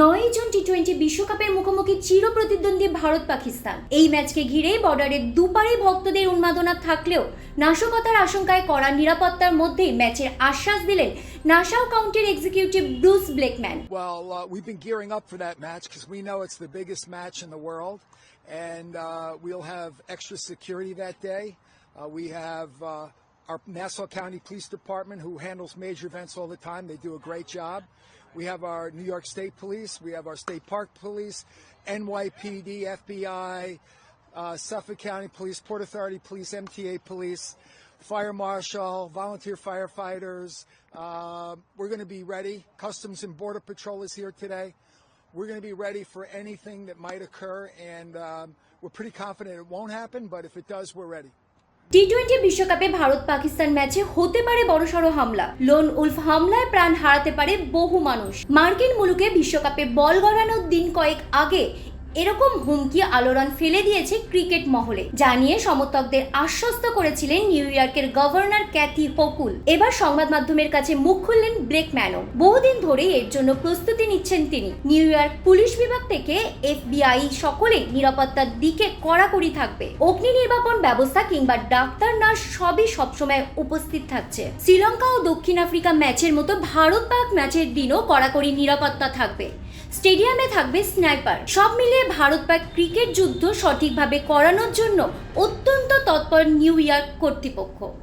নয় জন T twenty বিশ্বকাপের মুখোমুখি চির প্রতিদ্বন্দ্বী ভারত পাকিস্তান এই ম্যাচকে ঘিরে বর্ডারের দুপারে ভক্তদের উন্মাদনা থাকলেও নাশকতার আশঙ্কায় করা নিরাপত্তার মধ্যেই ম্যাচের আশ্বাস দিলেন নাসাও কাউন্টির executive Bruce Blakeman Well, uh, we've been gearing up for that match because we know it's the biggest match in the world, and uh, we'll have extra security that day. Uh, we have uh, our Nassau County Police Department who handles major events all the time. They do a great job. We have our New York State Police. We have our State Park Police, NYPD, FBI, uh, Suffolk County Police, Port Authority Police, MTA Police, Fire Marshal, volunteer firefighters. Uh, we're going to be ready. Customs and Border Patrol is here today. We're going to be ready for anything that might occur, and um, we're pretty confident it won't happen, but if it does, we're ready. T twenty বিশ্বকাপে ভারত পাকিস্তান ম্যাচে হতে পারে বড়সড় হামলা। Loan Wolf হামলায় প্রাণ হারাতে পারে বহু মানুষ। মার্কিন মুলুকে বিশ্বকাপে বল গড়ানোর দিন কয়েক আগে এরকম হুমকি আলোড়ন ফেলে দিয়েছে ক্রিকেট মহলে জানিয়ে সমর্থকদের আশ্বস্ত করেছিলেন নিউ ইয়র্কের গভর্নর ক্যাথি হকুল। এবার সংবাদ মাধ্যমের কাছে মুখ খুললেন ব্রেকম্যানও বহুদিন ধরেই এর জন্য প্রস্তুতি নিচ্ছেন তিনি। নিউ ইয়র্ক পুলিশ বিভাগ থেকে এফবিআই সকলেই নিরাপত্তার দিকে কড়াকড়ি থাকবে। অগ্নি নির্বাপন ব্যবস্থা কিংবা ডাক্তার, নার্স সবই সবসময় উপস্থিত থাকছে। শ্রীলঙ্কা ও দক্ষিণ আফ্রিকা ম্যাচের মতো ভারত পাক ম্যাচের দিনও কড়াকড়ি নিরাপত্তা থাকবে। স্টেডিয়ামে থাকবে স্নাইপার। সব মিলিয়ে ভারত পাক ক্রিকেট যুদ্ধ সঠিকভাবে করানোর জন্য অত্যন্ত তৎপর নিউ ইয়র্ক কর্তৃপক্ষ।